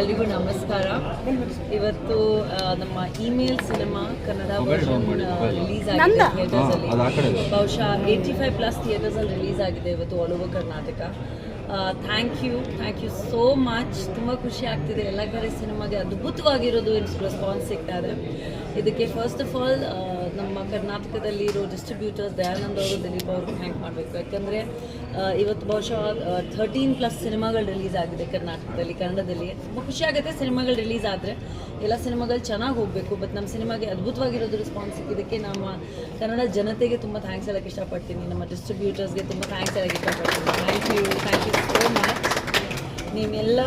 ಎಲ್ರಿಗೂ ನಮಸ್ಕಾರ. ಇವತ್ತು ನಮ್ಮ email cinema Kannada version release ಆಗಿದೆ ಥಿಯೇಟರ್ಸಲ್ಲಿ ಬಹುಶಃ ಏಯ್ಟಿ ಫೈವ್ ಪ್ಲಸ್ ಥಿಯೇಟರ್ಸ್ ಅಲ್ಲಿ ರಿಲೀಸ್ ಆಗಿದೆ ಇವತ್ತು all over Karnataka thank you thank you so much ತುಂಬ ಖುಷಿ ಆಗ್ತಿದೆ. ಎಲ್ಲ ಕಡೆ ಸಿನಿಮಾಗೆ ಅದ್ಭುತವಾಗಿರೋದು ರೆಸ್ಪಾನ್ಸ್ ಸಿಗ್ತಾ ಇದೆ. ಇದಕ್ಕೆ ಫಸ್ಟ್ ಆಫ್ ಆಲ್ ನಮ್ಮ ಕರ್ನಾಟಕದಲ್ಲಿ ಇರೋ ಡಿಸ್ಟ್ರಿಬ್ಯೂಟರ್ಸ್ ದಯಾನಂದ್ ಅವರು ದಿಲೀಪ್ ಅವರು ಥ್ಯಾಂಕ್ ಮಾಡಬೇಕು. ಯಾಕಂದರೆ ಇವತ್ತು ಬಹುಶಃ ಥರ್ಟೀನ್ ಪ್ಲಸ್ ಸಿನಿಮಾಗಳು ರಿಲೀಸ್ ಆಗಿದೆ ಕರ್ನಾಟಕದಲ್ಲಿ, ಕನ್ನಡದಲ್ಲಿ. ತುಂಬ ಖುಷಿಯಾಗುತ್ತೆ ಸಿನಿಮಾಗಳು ರಿಲೀಸ್ ಆದರೆ. ಎಲ್ಲ ಸಿನಿಮಾಗಳು ಚೆನ್ನಾಗಿ ಹೋಗಬೇಕು ಬಟ್ ನಮ್ಮ ಸಿನಿಮಾಗೆ ಅದ್ಭುತವಾಗಿರೋದು ರೆಸ್ಪಾನ್ಸ್ ಸಿಕ್ಕಿದ್ದಕ್ಕೆ ನಮ್ಮ ಕನ್ನಡ ಜನತೆಗೆ ತುಂಬ ಥ್ಯಾಂಕ್ಸ್ ಹೇಳಕ್ಕೆ ಇಷ್ಟಪಡ್ತೀನಿ. ನಮ್ಮ ಡಿಸ್ಟ್ರಿಬ್ಯೂಟರ್ಸ್ಗೆ ತುಂಬ ಥ್ಯಾಂಕ್ಸ್ ಹೇಳಕ್ಕೆ ಇಷ್ಟಪಡ್ತೀನಿ. Thank you thank you so much ನೀವೆಲ್ಲ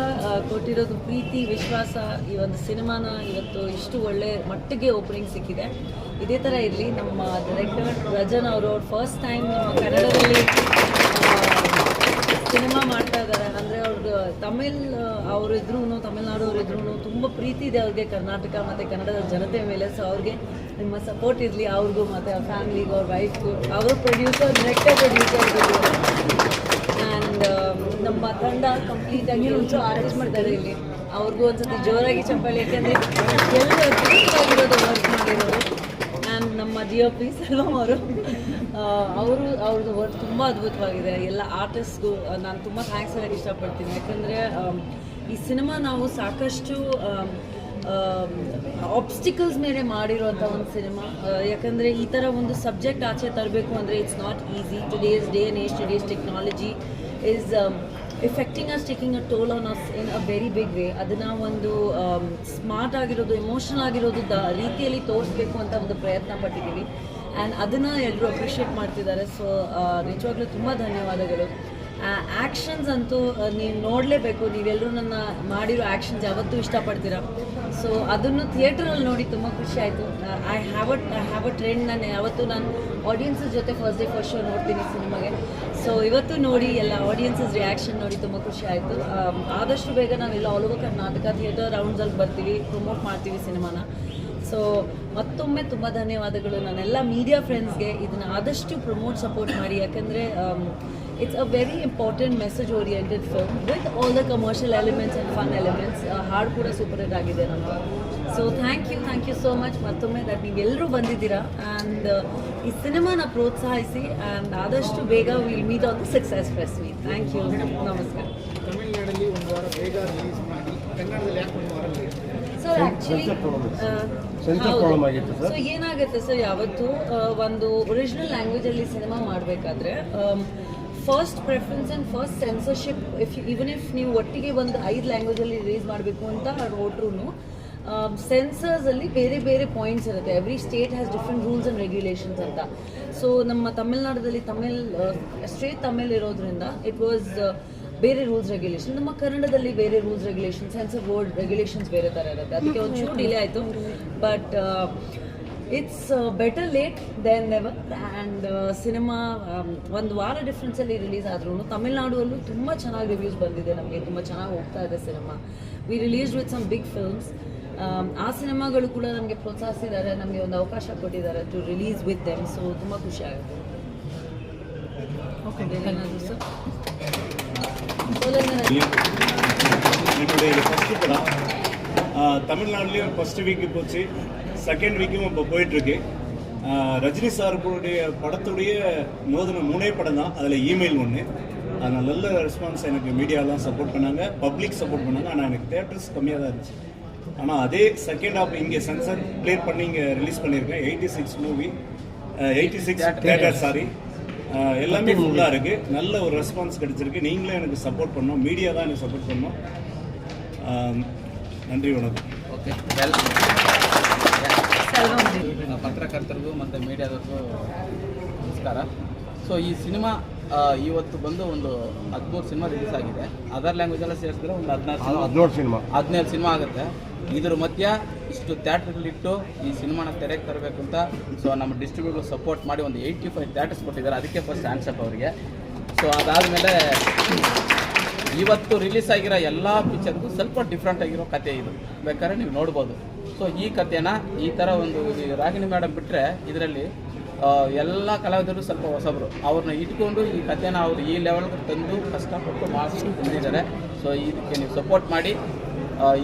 ಕೊಟ್ಟಿರೋದು ಪ್ರೀತಿ, ವಿಶ್ವಾಸ, ಈ ಒಂದು ಸಿನಿಮಾನ ಇವತ್ತು ಇಷ್ಟು ಒಳ್ಳೆ ಮಟ್ಟಿಗೆ ಓಪನಿಂಗ್ ಸಿಕ್ಕಿದೆ. ಇದೇ ಥರ ಇರಲಿ, ನಮ್ಮ ಡೈರೆಕ್ಟರ್ ರಜನ್ ಅವರು ಫಸ್ಟ್ ಟೈಮ್ ನಮ್ಮ ಕನ್ನಡದಲ್ಲಿ ಸಿನಿಮಾ ಮಾಡ್ತಾ ಇದ್ದಾರೆ ಅಂದರೆ ಅವ್ರದ್ದು ತಮಿಳ್ ಅವರಿದ್ರು ತಮಿಳ್ನಾಡು ಅವರಿದ್ರು ತುಂಬ ಪ್ರೀತಿ ಇದೆ ಅವ್ರಿಗೆ, ಕರ್ನಾಟಕ ಮತ್ತು ಕನ್ನಡದ ಜನತೆ ಮೇಲೆ. ಸೊ ಅವ್ರಿಗೆ ನಿಮ್ಮ ಸಪೋರ್ಟ್ ಇರಲಿ, ಅವ್ರಿಗೂ ಮತ್ತು ಅವ್ರ ಫ್ಯಾಮಿಲಿಗೂ ಅವ್ರ ವೈಫ್ಗೂ ಅವರು ಪ್ರೊಡ್ಯೂಸರ್ ಡೈರೆಕ್ಟರ್ ಪ್ರೊಡ್ಯೂಸರ್ ಆ್ಯಂಡ್ ನಮ್ಮ ತಂಡ ಕಂಪ್ಲೀಟ್ ಆಗಿ ಎಲ್ಲರೂ ಆರ್ಟಿಸ್ಟ್ ಮಾಡ್ತಾರೆ ಇಲ್ಲಿ. ಅವ್ರಿಗೂ ಒಂದ್ಸತಿ ಜೋರಾಗಿ ಚಪ್ಪಾಳೆ, ಯಾಕೆಂದರೆ ಎಲ್ಲರೂ ವರ್ಕ್ ಮಾಡಿರೋರು. ಆ್ಯಂಡ್ ನಮ್ಮ ಜಿಯೋ ಪಿ ಸಲ್ವಮ್ ಅವರು. ಅವರು, ಅವ್ರದ್ದು ವರ್ಕ್ ತುಂಬ ಅದ್ಭುತವಾಗಿದೆ. ಎಲ್ಲ ಆರ್ಟಿಸ್ಟ್ಗೂ ನಾನು ತುಂಬ ಥ್ಯಾಂಕ್ಸ್ ಹೇಳಕ್ಕೆ ಇಷ್ಟಪಡ್ತೀನಿ. ಯಾಕಂದರೆ ಈ ಸಿನಿಮಾ ನಾವು ಸಾಕಷ್ಟು ಆಬ್ಸ್ಟಿಕಲ್ಸ್ ಮೇಲೆ ಮಾಡಿರುವಂಥ ಒಂದು ಸಿನಿಮಾ ಯಾಕಂದರೆ ಈ ಥರ ಒಂದು ಸಬ್ಜೆಕ್ಟ್ ಆಚೆ ತರಬೇಕು ಅಂದರೆ it's not easy today's day and age today's technology is affecting us taking a toll on us in a very big way ಅದನ್ನು ಒಂದು ಸ್ಮಾರ್ಟ್ ಆಗಿರೋದು ಎಮೋಷನಲ್ ಆಗಿರೋದು ದ ರೀತಿಯಲ್ಲಿ ತೋರಿಸ್ಬೇಕು ಅಂತ ಒಂದು ಪ್ರಯತ್ನ ಪಟ್ಟಿದ್ದೀವಿ ಆ್ಯಂಡ್ ಅದನ್ನು ಎಲ್ಲರೂ ಅಪ್ರಿಷಿಯೇಟ್ ಮಾಡ್ತಿದ್ದಾರೆ. ಸೊ ನಿಜವಾಗ್ಲೂ ತುಂಬ ಧನ್ಯವಾದಗಳು. ಆ್ಯಕ್ಷನ್ಸ್ ಅಂತೂ ನೀವು ನೋಡಲೇಬೇಕು. ನೀವೆಲ್ಲರೂ ನನ್ನ ಮಾಡಿರೋ ಆ್ಯಕ್ಷನ್ಸ್ ಯಾವತ್ತೂ ಇಷ್ಟಪಡ್ತೀರ. ಸೊ ಅದನ್ನು ಥಿಯೇಟ್ರಲ್ಲಿ ನೋಡಿ ತುಂಬ ಖುಷಿ ಆಯಿತು. I have a I have a trend ನಾನು ಯಾವತ್ತೂ ನಾನು ಆಡಿಯನ್ಸ್ ಜೊತೆ ಫಸ್ಟ್ ಡೇ ಫಸ್ಟ್ ಶೋ ನೋಡ್ತೀನಿ ಸಿನಿಮಾಗೆ. ಸೊ ಇವತ್ತು ನೋಡಿ ಎಲ್ಲ ಆಡಿಯನ್ಸಸ್ ರಿಯಾಕ್ಷನ್ ನೋಡಿ ತುಂಬ ಖುಷಿ ಆಯಿತು. ಆದಷ್ಟು ಬೇಗ ನಾವೆಲ್ಲ ಆಲ್ ಓವರ್ ಕರ್ನಾಟಕ ಥಿಯೇಟರ್ ರೌಂಡ್ಸಲ್ಲಿ ಬರ್ತೀವಿ ಪ್ರಮೋಟ್ ಮಾಡ್ತೀವಿ ಸಿನಿಮಾನ. ಸೊ ಮತ್ತೊಮ್ಮೆ ತುಂಬ ಧನ್ಯವಾದಗಳು. ನನ್ನೆಲ್ಲ ಮೀಡಿಯಾ ಫ್ರೆಂಡ್ಸ್ಗೆ ಇದನ್ನು ಆದಷ್ಟು ಪ್ರಮೋಟ್ ಸಪೋರ್ಟ್ ಮಾಡಿ. ಯಾಕಂದರೆ it's a very important message oriented film with all the commercial elements and fun elements ಹಾಡು ಕೂಡ ಸೂಪರ್ ಹಿಟ್ ಆಗಿದೆ ನಮ್ಮದು so thank you thank you so much ಮತ್ತೊಮ್ಮೆ ದಟ್ ನೀವೆಲ್ಲರೂ ಬಂದಿದ್ದೀರಾ ಆ್ಯಂಡ್ ಈ ಸಿನಿಮಾನ ಪ್ರೋತ್ಸಾಹಿಸಿ ಆ್ಯಂಡ್ ಆದಷ್ಟು ಬೇಗ will meet on the success press meet thank you ನಮಸ್ಕಾರ. ತಮಿಳ್ನಾಡಲ್ಲಿ ಒಂದು ವಾರ ಬೇಗ ರಿಲೀಸ್ ಮಾಡಿ ಕನ್ನಡದಲ್ಲಿ ಯಾಕೆ ಒಂದು ವಾರ ಸರ್ ಸೊ ಏನಾಗುತ್ತೆ ಸರ್ ಯಾವತ್ತು ಒಂದು ಒರಿಜಿನಲ್ ಲ್ಯಾಂಗ್ವೇಜಲ್ಲಿ ಸಿನಿಮಾ ಮಾಡಬೇಕಾದ್ರೆ first preference and first censorship if even if ನೀವು ಒಟ್ಟಿಗೆ ಒಂದು ಐದು ಲ್ಯಾಂಗ್ವೇಜಲ್ಲಿ ರಿಲೀಸ್ ಮಾಡಬೇಕು ಅಂತ ಹೊರಟ್ರು ಸೆನ್ಸರ್ಸ್ ಅಲ್ಲಿ ಬೇರೆ ಬೇರೆ ಪಾಯಿಂಟ್ಸ್ ಇರುತ್ತೆ. Every state has different rules and regulations ಅಂತ. ಸೊ ನಮ್ಮ ತಮಿಳ್ನಾಡಲ್ಲಿ ತಮಿಳ್ ಸ್ಟ್ರೇಟ್ ತಮಿಳ್ ಇರೋದ್ರಿಂದ ಇಟ್ ವಾಸ್ ಬೇರೆ ರೂಲ್ಸ್ ರೆಗ್ಯುಲೇಷನ್ ನಮ್ಮ ಕನ್ನಡದಲ್ಲಿ ಬೇರೆ rules regulation censor board regulations ಬೇರೆ ಥರ ಇರುತ್ತೆ. ಅದಕ್ಕೆ ಒಂಚೂರು ಡಿಲೇ ಆಯಿತು. But it's better late than never and cinema ಒಂದು ವಾರ ಡಿಫ್ರೆನ್ಸಲ್ಲಿ ರಿಲೀಸ್ ಆದ್ರೂ ತಮಿಳ್ನಾಡುವಲ್ಲೂ ತುಂಬ ಚೆನ್ನಾಗಿ ರಿವ್ಯೂಸ್ ಬಂದಿದೆ ನಮಗೆ ತುಂಬ ಚೆನ್ನಾಗಿ ಹೋಗ್ತಾ ಇದೆ cinema we release with some big films ಆ ಸಿನಿಮಾಗಳು ಕೂಡ ನಮಗೆ ಪ್ರೋತ್ಸಾಹಿಸಿದ್ದಾರೆ ನಮಗೆ ಒಂದು ಅವಕಾಶ ಕೊಟ್ಟಿದ್ದಾರೆ to release with them so ತುಂಬ ಖುಷಿ ಆಗುತ್ತೆ ತಮಿಳ್ನಾಡಲ್ಲಿ ಫಸ್ಟ್ ವೀಕ್ செகண்ட் வீக்கும் இப்போ போயிட்டுருக்கு. ரஜினி சாருடைய படத்துடைய மோதன மூணே படம் தான். அதில் இமெயில் ஒன்று அதில் நல்ல ரெஸ்பான்ஸ் எனக்கு மீடியாலாம் சப்போர்ட் பண்ணாங்க. பப்ளிக் சப்போர்ட் பண்ணாங்க. ஆனால் எனக்கு தேட்டர்ஸ் கம்மியாக தான் இருந்துச்சு. ஆனால் அதே செகண்ட் ஆஃப் இங்கே சென்சர் ப்ளே பண்ணி இங்கே ரிலீஸ் பண்ணியிருக்கேன். Eighty six movie eighty six theatre sorry எல்லாமே ஃபுல்லாக இருக்குது நல்ல ஒரு ரெஸ்பான்ஸ் கிடச்சிருக்கு. நீங்களும் எனக்கு சப்போர்ட் பண்ணோம் மீடியா தான் எனக்கு சப்போர்ட் பண்ணோம் நன்றி வணக்கம். ஓகே ಪತ್ರಕರ್ತರಿಗೂ ಮತ್ತು ಮೀಡಿಯಾದವ್ರಿಗೂ ನಮಸ್ಕಾರ. ಸೊ ಈ ಸಿನಿಮಾ ಇವತ್ತು ಬಂದು ಒಂದು ಹದಿಮೂರು ಸಿನಿಮಾ ರಿಲೀಸ್ ಆಗಿದೆ. ಅದರ್ ಲ್ಯಾಂಗ್ವೇಜ್ ಎಲ್ಲ ಸೇರಿಸಿದ್ರೆ ಒಂದು ಹದಿನಾರು ಸಿನಿಮಾ ಹದಿನೇಳು ಸಿನಿಮಾ. ಹದಿನೇಳು ಸಿನಿಮಾ ಆಗುತ್ತೆ. ಇದ್ರ ಮಧ್ಯ ಇಷ್ಟು ಥ್ಯಾಟ್ರಲ್ಲಿಟ್ಟು ಈ ಸಿನಿಮಾನ ತೆರೆಗೆ ತರಬೇಕು ಅಂತ ಸೊ ನಮ್ಮ ಡಿಸ್ಟ್ರಿಬ್ಯೂಟರ್ ಸಪೋರ್ಟ್ ಮಾಡಿ ಒಂದು ಏಯ್ಟಿ ಫೈವ್ ಥ್ಯಾಟರ್ಸ್ ಕೊಟ್ಟಿದ್ದಾರೆ. ಅದಕ್ಕೆ ಫಸ್ಟ್ ಆನ್ಸಪ್ ಅವರಿಗೆ. ಸೊ ಅದಾದಮೇಲೆ ಇವತ್ತು ರಿಲೀಸ್ ಆಗಿರೋ ಎಲ್ಲ ಪಿಕ್ಚರ್ಗೂ ಸ್ವಲ್ಪ ಡಿಫ್ರೆಂಟ್ ಆಗಿರೋ ಕತೆ ಇದು. ಬೇಕಾದ್ರೆ ನೀವು ನೋಡ್ಬೋದು. ಸೊ ಈ ಕಥೆನ ಈ ಥರ ಒಂದು ರಾಗಿಣಿ ಮೇಡಮ್ ಬಿಟ್ಟರೆ ಇದರಲ್ಲಿ ಎಲ್ಲ ಕಲಾವಿದರು ಸ್ವಲ್ಪ ಹೊಸಬರು. ಅವ್ರನ್ನ ಇಟ್ಕೊಂಡು ಈ ಕಥೆನ ಅವರು ಈ ಲೆವೆಲ್ಗೆ ತಂದು ಕಷ್ಟಪಟ್ಟು ಮಾಡಿ ತಂದಿದ್ದಾರೆ ಸೊ ಇದಕ್ಕೆ ನೀವು ಸಪೋರ್ಟ್ ಮಾಡಿ.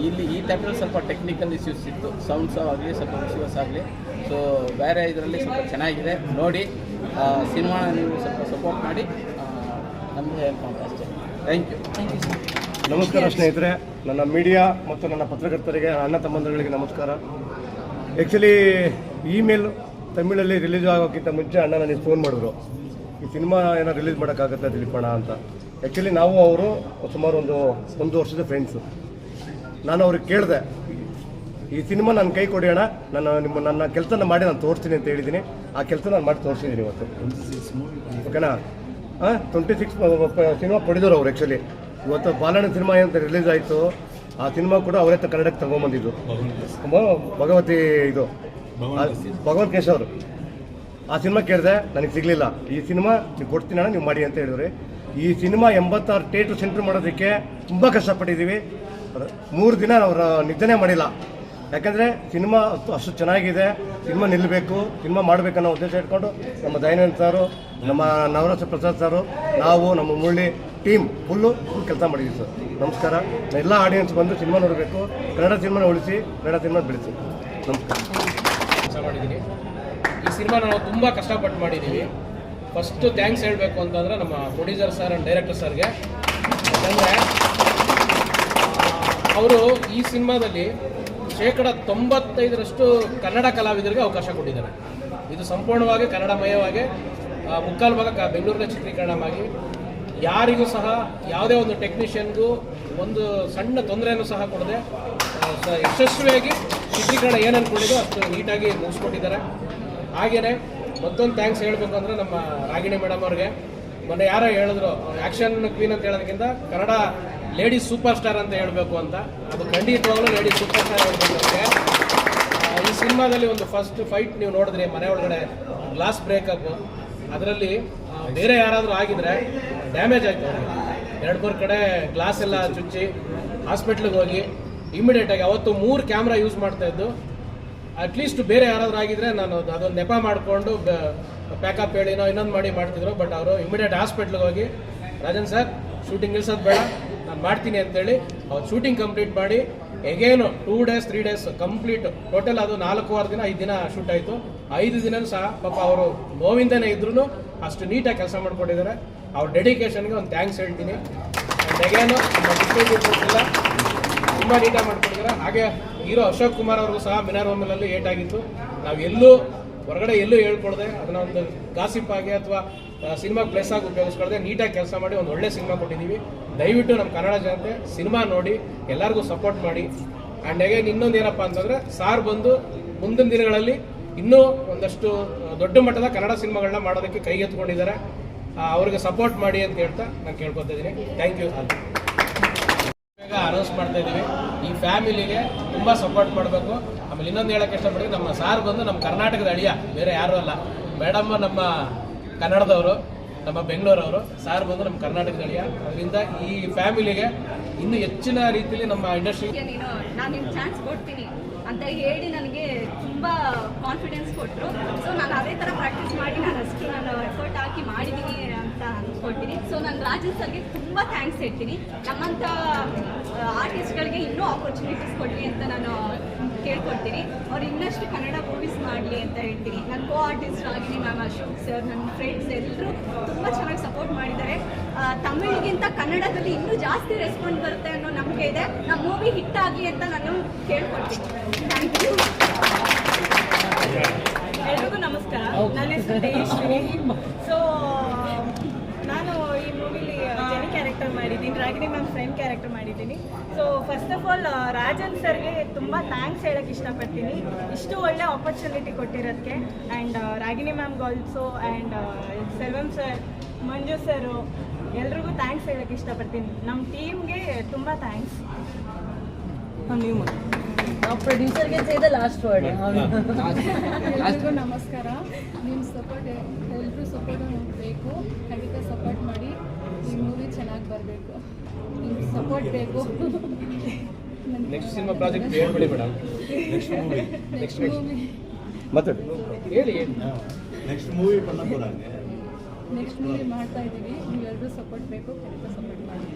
ಇಲ್ಲಿ ಈ ಥಿಯೇಟ್ರಲ್ಲಿ ಸ್ವಲ್ಪ ಟೆಕ್ನಿಕಲ್ ಇಶ್ಯೂಸ್ ಇತ್ತು. ಸೌಂಡ್ಸ್ ಆಗಲಿ, ಸ್ವಲ್ಪ ಇಶ್ಯೂಸ್ ಆಗಲಿ. ಸೊ ಬೇರೆ ಇದರಲ್ಲಿ ಸ್ವಲ್ಪ ಚೆನ್ನಾಗಿದೆ. ನೋಡಿ ಸಿನಿಮಾ ನೀವು ಸ್ವಲ್ಪ ಸಪೋರ್ಟ್ ಮಾಡಿ. ನಮಗೆ ಅಂತ ಅಷ್ಟೇ. Thank you thank you sir ನಮಸ್ಕಾರ ಸ್ನೇಹಿತರೆ ನನ್ನ ಮೀಡಿಯಾ ಮತ್ತು ನನ್ನ ಪತ್ರಕರ್ತರಿಗೆ ಅಣ್ಣ ತಮ್ಮಂದರುಗಳಿಗೆ ನಮಸ್ಕಾರ. ಆ್ಯಕ್ಚುಲಿ ಇಮೇಲ್ ತಮಿಳಲ್ಲಿ ರಿಲೀಸ್ ಆಗೋಕ್ಕಿಂತ ಮುಂಚೆ ಅಣ್ಣ ನನಗೆ ಫೋನ್ ಮಾಡಿದ್ರು. ಈ ಸಿನಿಮಾ ಏನೋ ರಿಲೀಸ್ ಮಾಡೋಕ್ಕಾಗತ್ತೆ ದಿಲೀಪಣ್ಣ ಅಂತ. ಆ್ಯಕ್ಚುಲಿ ನಾವು ಅವರು ಸುಮಾರು ಒಂದು ಒಂದು ವರ್ಷದ ಫ್ರೆಂಡ್ಸು ನಾನು ಅವ್ರಿಗೆ ಕೇಳಿದೆ ಈ ಸಿನಿಮಾ ನನ್ನ ಕೈ ಕೊಡಿ ಅಣ್ಣ ನಾನು ನಿಮ್ಮ ನನ್ನ ಕೆಲಸನ ಮಾಡಿ ನಾನು ತೋರಿಸ್ತೀನಿ ಅಂತ ಹೇಳಿದ್ದೀನಿ. ಆ ಕೆಲಸ ನಾನು ಮಾಡಿ ತೋರಿಸಿದ್ದೀನಿ ಇವತ್ತು. ಓಕೆನಾ ಹಾಂ ಟ್ವೆಂಟಿ ಸಿಕ್ಸ್ ಸಿನಿಮಾ ಪಡೆದವರು ಅವ್ರು ಆ್ಯಕ್ಚುಲಿ ಇವತ್ತು ಬಾಲಣ್ಣ ಸಿನಿಮಾ ಅಂತ ರಿಲೀಸ್ ಆಯಿತು ಆ ಸಿನಿಮಾ ಕೂಡ ಅವರೇ ಕನ್ನಡಕ್ಕೆ ತಗೊಂಬಂದಿದ್ದು. ಭಗವತಿ ಇದು ಭಗವತ್ ಕೇಶವ್ ಅವರು. ಆ ಸಿನಿಮಾ ಕೇಳಿದೆ ನನಗೆ ಸಿಗಲಿಲ್ಲ. ಈ ಸಿನಿಮಾ ನೀವು ಕೊಡ್ತೀನಿ ನೀವು ಮಾಡಿ ಅಂತ ಹೇಳಿದ್ರಿ. ಈ ಸಿನಿಮಾ ಎಂಬತ್ತಾರು ಥಿಯೇಟ್ರ್ ಸೆಂಟ್ರ್ ಮಾಡೋದಕ್ಕೆ ತುಂಬ ಕಷ್ಟಪಟ್ಟಿದ್ದೀವಿ. ಮೂರು ದಿನ ಅವರ ನಿದ್ದೆನೇ ಮಾಡಿಲ್ಲ. ಯಾಕಂದರೆ ಸಿನಿಮಾ ಅಷ್ಟು ಅಷ್ಟು ಚೆನ್ನಾಗಿದೆ ಸಿನಿಮಾ ನಿಲ್ಲಬೇಕು ಸಿನಿಮಾ ಮಾಡಬೇಕನ್ನೋ ಉದ್ದೇಶ ಇಟ್ಕೊಂಡು ನಮ್ಮ ದಯಾನಂದ್ ಸಾರು ನಮ್ಮ ನವರಸ ಪ್ರಸಾದ್ ಸಾರು ನಾವು ನಮ್ಮ ಮುರಳಿ ಟೀಮ್ ಫುಲ್ಲು ಫುಲ್ ಕೆಲಸ ಮಾಡಿದ್ದೀವಿ ಸರ್. ನಮಸ್ಕಾರ. ಎಲ್ಲ ಆಡಿಯನ್ಸ್ ಬಂದು ಸಿನಿಮಾ ನೋಡಬೇಕು. ಕನ್ನಡ ಸಿನಿಮಾನ ಉಳಿಸಿ, ಕನ್ನಡ ಸಿನಿಮಾ ಬೆಳೆಸಿ. ನಮಸ್ಕಾರ. ಕೆಲಸ ಈ ಸಿನಿಮಾ ನಾವು ತುಂಬ ಕಷ್ಟಪಟ್ಟು ಮಾಡಿದ್ದೀವಿ. ಫಸ್ಟು ಥ್ಯಾಂಕ್ಸ್ ಹೇಳಬೇಕು ಅಂತಂದರೆ ನಮ್ಮ ಪ್ರೊಡ್ಯೂಸರ್ ಸರ್ ಆ್ಯಂಡ್ ಡೈರೆಕ್ಟರ್ ಸರ್ಗೆ ಯಾಕಂದರೆ, ಅವರು ಈ ಸಿನಿಮಾದಲ್ಲಿ ಶೇಕಡ ತೊಂಬತ್ತೈದರಷ್ಟು ಕನ್ನಡ ಕಲಾವಿದರಿಗೆ ಅವಕಾಶ ಕೊಟ್ಟಿದ್ದಾರೆ. ಇದು ಸಂಪೂರ್ಣವಾಗಿ ಕನ್ನಡಮಯವಾಗಿ ಮುಕ್ಕಾಲು ಭಾಗ ಬೆಂಗಳೂರಿನ ಚಿತ್ರೀಕರಣವಾಗಿ ಯಾರಿಗೂ ಸಹ ಯಾವುದೇ ಒಂದು ಟೆಕ್ನಿಷಿಯನ್ಗೂ ಒಂದು ಸಣ್ಣ ತೊಂದರೆಯನ್ನು ಸಹ ಕೊಡದೆ ಯಶಸ್ವಿಯಾಗಿ ಚಿತ್ರೀಕರಣ ಏನು ಅಂದ್ಕೊಂಡಿದ್ದು ಅಷ್ಟು ನೀಟಾಗಿ ಮುಗಿಸ್ಕೊಟ್ಟಿದ್ದಾರೆ. ಹಾಗೆಯೇ ಮತ್ತೊಂದು ಥ್ಯಾಂಕ್ಸ್ ಹೇಳಬೇಕು ಅಂದರೆ ನಮ್ಮ ರಾಗಿಣಿ ಮೇಡಮ್ ಅವ್ರಿಗೆ. ಮೊನ್ನೆ ಯಾರೋ ಹೇಳಿದ್ರು ಆ್ಯಕ್ಷನ್ ಕ್ವೀನ್ ಅಂತ ಹೇಳೋದಕ್ಕಿಂತ ಕನ್ನಡ ಲೇಡೀಸ್ ಸೂಪರ್ ಸ್ಟಾರ್ ಅಂತ ಹೇಳಬೇಕು ಅಂತ. ಅದು ಖಂಡಿತವಾಗ್ಲೂ ಲೇಡಿ ಸೂಪರ್ ಸ್ಟಾರ್ ಹೇಳ್ಬೇಕು ಅವ್ರಿಗೆ. ಈ ಸಿನಿಮಾದಲ್ಲಿ ಒಂದು ಫಸ್ಟ್ ಫೈಟ್ ನೀವು ನೋಡಿದ್ರಿ, ಮನೆ ಒಳಗಡೆ ಗ್ಲಾಸ್ ಬ್ರೇಕಪ್ ಅದರಲ್ಲಿ ಬೇರೆ ಯಾರಾದರೂ ಆಗಿದ್ರೆ ಡ್ಯಾಮೇಜ್ ಆಯ್ತು ಎರಡು ಮೂರು ಕಡೆ ಗ್ಲಾಸ್ ಎಲ್ಲ ಚುಚ್ಚಿ ಹಾಸ್ಪಿಟ್ಲಿಗೆ ಹೋಗಿ ಇಮಿಡಿಯೇಟಾಗಿ ಅವತ್ತು ಮೂರು ಕ್ಯಾಮ್ರಾ ಯೂಸ್ ಮಾಡ್ತಾ ಇದ್ದು ಅಟ್ಲೀಸ್ಟ್ ಬೇರೆ ಯಾರಾದರೂ ಆಗಿದ್ರೆ ನಾನು ಅದು- ಅದೊಂದು ನೆಪ ಮಾಡಿಕೊಂಡು ಪ್ಯಾಕಪ್ ಹೇಳಿನೋ ಇನ್ನೊಂದು ಮಾಡಿ ಮಾಡ್ತಿದ್ರು ಬಟ್ ಅವರು ಇಮಿಡಿಯೇಟ್ ಹಾಸ್ಪಿಟ್ಲಿಗೆ ಹೋಗಿ, ರಾಜನ್ ಸರ್ ಶೂಟಿಂಗ್ ನಿಲ್ಸೋದು ಬೇಡ, ನಾನು ಮಾಡ್ತೀನಿ ಅಂತೇಳಿ ಶೂಟಿಂಗ್ ಕಂಪ್ಲೀಟ್ ಮಾಡಿ again two days three days complete total ಅದು ನಾಲ್ಕೂವರೆ ದಿನ, ಐದು ದಿನ ಶೂಟ್ ಆಯಿತು. ಐದು ದಿನ ಸಹ ಪಾಪ ಅವರು ನೋವಿಂದನೇ ಇದ್ರೂ ಅಷ್ಟು ನೀಟಾಗಿ ಕೆಲಸ ಮಾಡಿಕೊಟ್ಟಿದ್ದಾರೆ ಅವ್ರ ಡೆಡಿಕೇಶನ್ಗೆ ಒಂದು ಥ್ಯಾಂಕ್ಸ್ ಹೇಳ್ತೀನಿ. ಎಗೇನು ತುಂಬ ನೀಟಾಗಿ ಮಾಡ್ಕೊಂಡಿದ್ದಾರೆ. ಹಾಗೆ ಹೀರೋ ಅಶೋಕ್ ಕುಮಾರ್ ಅವ್ರಿಗೂ ಸಹ ಮಿನಾರ್ ಅಲ್ಲಿ ಏಟಾಗಿತ್ತು. ನಾವು ಎಲ್ಲೂ ಹೊರಗಡೆ ಎಲ್ಲೂ ಹೇಳ್ಕೊಡದೆ ಅದನ್ನ ಒಂದು ಗಾಸಿಪ್ ಆಗಿ ಅಥವಾ ಸಿನಿಮಾ ಪ್ಲೇಸ್ ಆಗಿ ಉಪಯೋಗಿಸ್ಕೊಳ್ದೆ ನೀಟಾಗಿ ಕೆಲಸ ಮಾಡಿ ಒಂದು ಒಳ್ಳೆ ಸಿನಿಮಾ ಕೊಟ್ಟಿದ್ದೀವಿ. ದಯವಿಟ್ಟು ನಮ್ಮ ಕನ್ನಡ ಜನತೆ ಸಿನಿಮಾ ನೋಡಿ, ಎಲ್ಲರಿಗೂ ಸಪೋರ್ಟ್ ಮಾಡಿ. ಆ್ಯಂಡ್ ಹೇಗೆ ಇನ್ನೊಂದು ಏನಪ್ಪ ಅಂತಂದರೆ, ಸಾರ್ ಬಂದು ಮುಂದಿನ ದಿನಗಳಲ್ಲಿ ಇನ್ನೂ ಒಂದಷ್ಟು ದೊಡ್ಡ ಮಟ್ಟದ ಕನ್ನಡ ಸಿನಿಮಾಗಳನ್ನ ಮಾಡೋದಕ್ಕೆ ಕೈಗೆತ್ಕೊಂಡಿದ್ದಾರೆ ಅವ್ರಿಗೆ ಸಪೋರ್ಟ್ ಮಾಡಿ ಅಂತ ಹೇಳ್ತಾ ನಾನು ಕೇಳ್ಕೊತಾ ಇದ್ದೀನಿ. ಥ್ಯಾಂಕ್ ಯು ಬೇಗ ಅನೌನ್ಸ್ ಮಾಡ್ತಾ ಇದ್ದೀವಿ. ಈ ಫ್ಯಾಮಿಲಿಗೆ ತುಂಬ ಸಪೋರ್ಟ್ ಮಾಡಬೇಕು. ಆಮೇಲೆ ಇನ್ನೊಂದು ಹೇಳಕ್ಕೆ ಇಷ್ಟಪಡ್ತೀವಿ ನಮ್ಮ ಸಾರ್ ಬಂದು ನಮ್ಮ ಕರ್ನಾಟಕದ ಅಳಿಯ, ಬೇರೆ ಯಾರು ಅಲ್ಲ. ಮೇಡಮ್ ನಮ್ಮ ಕನ್ನಡದವರು, ನಮ್ಮ ಬೆಂಗಳೂರವರು, ಸಾರ್ ಬಂದು ನಮ್ಮ ಕರ್ನಾಟಕದ ಅಳಿಯ. ಅದರಿಂದ ಈ ಫ್ಯಾಮಿಲಿಗೆ ಇನ್ನೂ ಹೆಚ್ಚಿನ ರೀತಿಯಲ್ಲಿ ನಮ್ಮ ಇಂಡಸ್ಟ್ರಿ ನೀನು ಚಾನ್ಸ್ ಕೊಡ್ತೀನಿ ಅಂತ ಹೇಳಿ ನನಗೆ ತುಂಬ ಕಾನ್ಫಿಡೆನ್ಸ್ ಕೊಟ್ಟರು ಸೊ ನಾನು ಅದೇ ಥರ ಪ್ರಾಕ್ಟೀಸ್ ಮಾಡಿ, ನಾನು ಅಷ್ಟು ನಾನು ಎಫರ್ಟ್ ಹಾಕಿ ಮಾಡಿದ್ದೀನಿ ಅಂತ ಅಂದ್ಕೊಳ್ತೀನಿ ಸೊ ನಾನು ರಾಜನ್ ಸರ್ಗೆ ತುಂಬ ಥ್ಯಾಂಕ್ಸ್ ಹೇಳ್ತೀನಿ. ನಮ್ಮಂಥ ಆರ್ಟಿಸ್ಟ್ಗಳಿಗೆ ಇನ್ನೂ ಆಪರ್ಚುನಿಟೀಸ್ ಕೊಡಲಿ ಅಂತ ನಾನು ಕೇಳ್ಕೊಡ್ತೀನಿ ಅವ್ರು ಇನ್ನಷ್ಟು ಕನ್ನಡ ಮೂವೀಸ್ ಮಾಡಲಿ ಅಂತ ಹೇಳ್ತೀನಿ. ನನ್ನ ಕೋ ಆರ್ಟಿಸ್ಟ್ ಆಗಿನಿ ಮ್ಯಾಮ್ ಅಶೋಕ್ ಸರ್ ನನ್ನ ಫ್ರೆಂಡ್ಸ್ ಎಲ್ಲರೂ ತುಂಬ ಚೆನ್ನಾಗಿ ಸಪೋರ್ಟ್ ಮಾಡಿದ್ದಾರೆ. ತಮಿಳಿಗಿಂತ ಕನ್ನಡದಲ್ಲಿ ಇನ್ನೂ ಜಾಸ್ತಿ ರೆಸ್ಪಾನ್ಸ್ ಬರುತ್ತೆ ಅನ್ನೋ ನಂಬಿಕೆ ಇದೆ. ನಮ್ಮ ಮೂವಿ ಹಿಟ್ ಆಗಲಿ ಅಂತ ನಾನು ಕೇಳ್ಕೊಡ್ತೀನಿ ಥ್ಯಾಂಕ್ ಯು ಎಲ್ರಿಗೂ ನಮಸ್ಕಾರ. ನನ್ನ ಹೆಸರು ಸೊ ನಾನು ಈ ಮೂವಿಲಿ ಜನಿ ಕ್ಯಾರೆಕ್ಟರ್ ಮಾಡಿದ್ದೀನಿ. ರಾಗಿಣಿ ಮ್ಯಾಮ್ ಫ್ರೆಂಡ್ ಕ್ಯಾರೆಕ್ಟರ್ ಮಾಡಿದ್ದೀನಿ. So first of all Rajan ಸರ್ಗೆ ತುಂಬ ಥ್ಯಾಂಕ್ಸ್ ಹೇಳಕ್ಕೆ ಇಷ್ಟಪಡ್ತೀನಿ. ಇಷ್ಟು ಒಳ್ಳೆ opportunity ಕೊಟ್ಟಿರೋದಕ್ಕೆ and Ragini ma'am also and Selvam sir Manju sir ಎಲ್ರಿಗೂ ಥ್ಯಾಂಕ್ಸ್ ಹೇಳಕ್ಕೆ ಇಷ್ಟಪಡ್ತೀನಿ. ನಮ್ಮ ಟೀಮ್ಗೆ ತುಂಬ ಥ್ಯಾಂಕ್ಸ್ ನೀವು ಪ್ರೊಡ್ಯೂಸರ್ಗೆ ಸೇ ದ ಲಾಸ್ಟ್ ವರ್ಡ್ ಎಲ್ರಿಗೂ ನಮಸ್ಕಾರ. ನಿಮ್ಮ ಸಪೋರ್ಟ್ ಎಲ್ಲರೂ ಸಪೋರ್ಟ್ ಬೇಕು. ಖಂಡಿತ ಸಪೋರ್ಟ್ ಮಾಡಿ ಈ ಮೂವಿ ಚೆನ್ನಾಗಿ ಬರಬೇಕು. ನಿಮ್ಮ ಸಪೋರ್ಟ್ ಬೇಕು. ನೆಕ್ಸ್ಟ್ ಸಿನಿಮಾ ಪ್ರಾಜೆಕ್ಟ್ ಹೇಳ್ಬಿಡಿ ಮೇಡಮ್ ನೆಕ್ಸ್ಟ್ ಮೂವಿ ನೆಕ್ಸ್ಟ್ ಮಾತಾಡಿ. ಹೇಳಿ ನೆಕ್ಸ್ಟ್ ಮೂವಿ ಬಣ್ಣ ನೆಕ್ಸ್ಟ್ ಮೂವಿ ಮಾಡ್ತಾ ಇದ್ದೀವಿ. ನೀವೆಲ್ಲರೂ ಸಪೋರ್ಟ್ ಬೇಕು ಖಂಡಿತ ಸಪೋರ್ಟ್ ಮಾಡಿ.